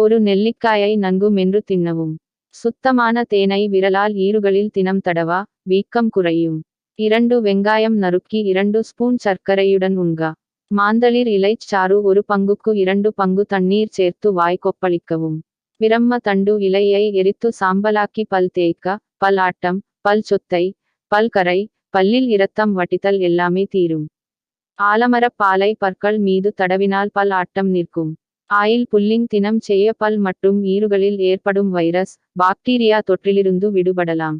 ஒரு நெல்லிக்காயை நன்கு மென்று தின்னவும். சுத்தமான தேனை விரலால் ஈறுகளில் தினம் தடவா வீக்கம் குறையும். இரண்டு வெங்காயம் நறுக்கி இரண்டு ஸ்பூன் சர்க்கரையுடன் உண்கா. மாந்தளிர் இலைச் சாறு ஒரு பங்குக்கு இரண்டு பங்கு தண்ணீர் சேர்த்து வாய் கொப்பளிக்கவும். பிரம்ம தண்டு இலையை எரித்து சாம்பலாக்கி பல் தேய்க்க பல் ஆட்டம் பல் சொத்தை பல் கரை பல்லில் இரத்தம் வட்டித்தல் எல்லாமே தீரும். ஆலமரப் பாலை பற்கள் மீது தடவினால் பல் ஆட்டம் நிற்கும். ஆயில் புல்லிங் தினம் செய்ய பல் மற்றும் ஈறுகளில் ஏற்படும் வைரஸ் பாக்டீரியா தொற்றிலிருந்து விடுபடலாம்.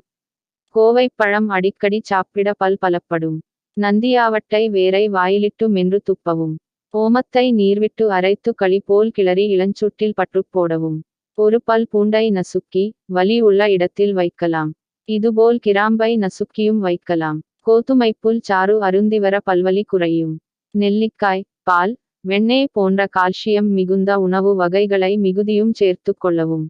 கோவைப்பழம் அடிக்கடி சாப்பிட பல் பலப்படும். நந்தியாவட்டை வேரை வாயிலிட்டு மென்று துப்பவும். ஓமத்தை நீர்விட்டு அரைத்து களி போல் கிளறி இளஞ்சுட்டில் பற்று போடவும். ஒரு பல் பூண்டை நசுக்கி வலி உள்ள இடத்தில் வைக்கலாம். இதுபோல் கிராம்பை நசுக்கியும் வைக்கலாம். கோதுமைப்புல் சாறு அருந்திவர பல்வலி குறையும். நெல்லிக்காய் பால் வெண்ணெய் போன்ற கால்சியம் மிகுந்த உணவு வகைகளை மிகுதியும் சேர்த்து கொள்ளவும்.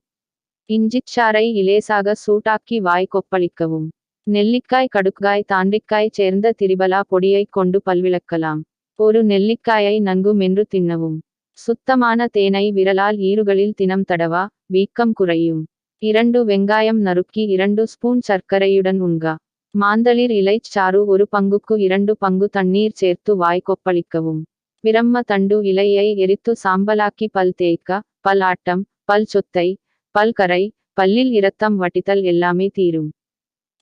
இஞ்சிச்சாறை இலேசாக சூட்டாக்கி வாய் கொப்பளிக்கவும். நெல்லிக்காய் கடுக்காய் தாண்டிக்காய் சேர்ந்த திரிபலா பொடியை கொண்டு பல்விளக்கலாம். ஒரு நெல்லிக்காயை நன்கு மென்று தின்னவும். சுத்தமான தேனை விரலால் ஈறுகளில் தினம் தடவா வீக்கம் குறையும். இரண்டு வெங்காயம் நறுக்கி இரண்டு ஸ்பூன் சர்க்கரையுடன் உண்கா. மாந்தளிர் இலைச் சாறு ஒரு பங்குக்கு இரண்டு பங்கு தண்ணீர் சேர்த்து வாய் கொப்பளிக்கவும். பிரம்ம தண்டு இலையை எரித்து சாம்பலாக்கி பல் தேய்க்க பல் ஆட்டம் பல் சொத்தை பல் கரை பல்லில் இரத்தம் வட்டித்தல் எல்லாமே தீரும்.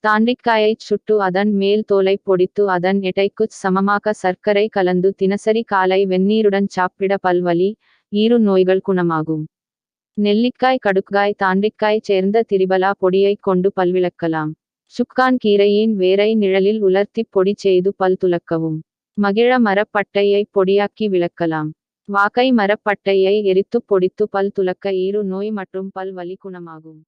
தாண்டிக்காயைச் சுட்டு அதன் மேல் தோலை பொடித்து அதன் எடைக்குச் சமமாக சர்க்கரை கலந்து தினசரி காலை வெந்நீருடன் சாப்பிட பல்வலி ஈறு நோய்கள் குணமாகும். நெல்லிக்காய் கடுக்காய் தாண்டிக்காய் சேர்ந்த திரிபலா பொடியைக் கொண்டு பல்விளக்கலாம் சுக்கான் கீரையின் வேரை நிழலில் உலர்த்தி பொடி செய்து பல் துலக்கவும் மகிழ மரப்பட்டையை பொடியாக்கி விளக்கலாம். வாகை மரப்பட்டையை எரித்து பொடித்து பல் துலக்க ஈறு நோய் மற்றும் பல் வலி குணமாகும்.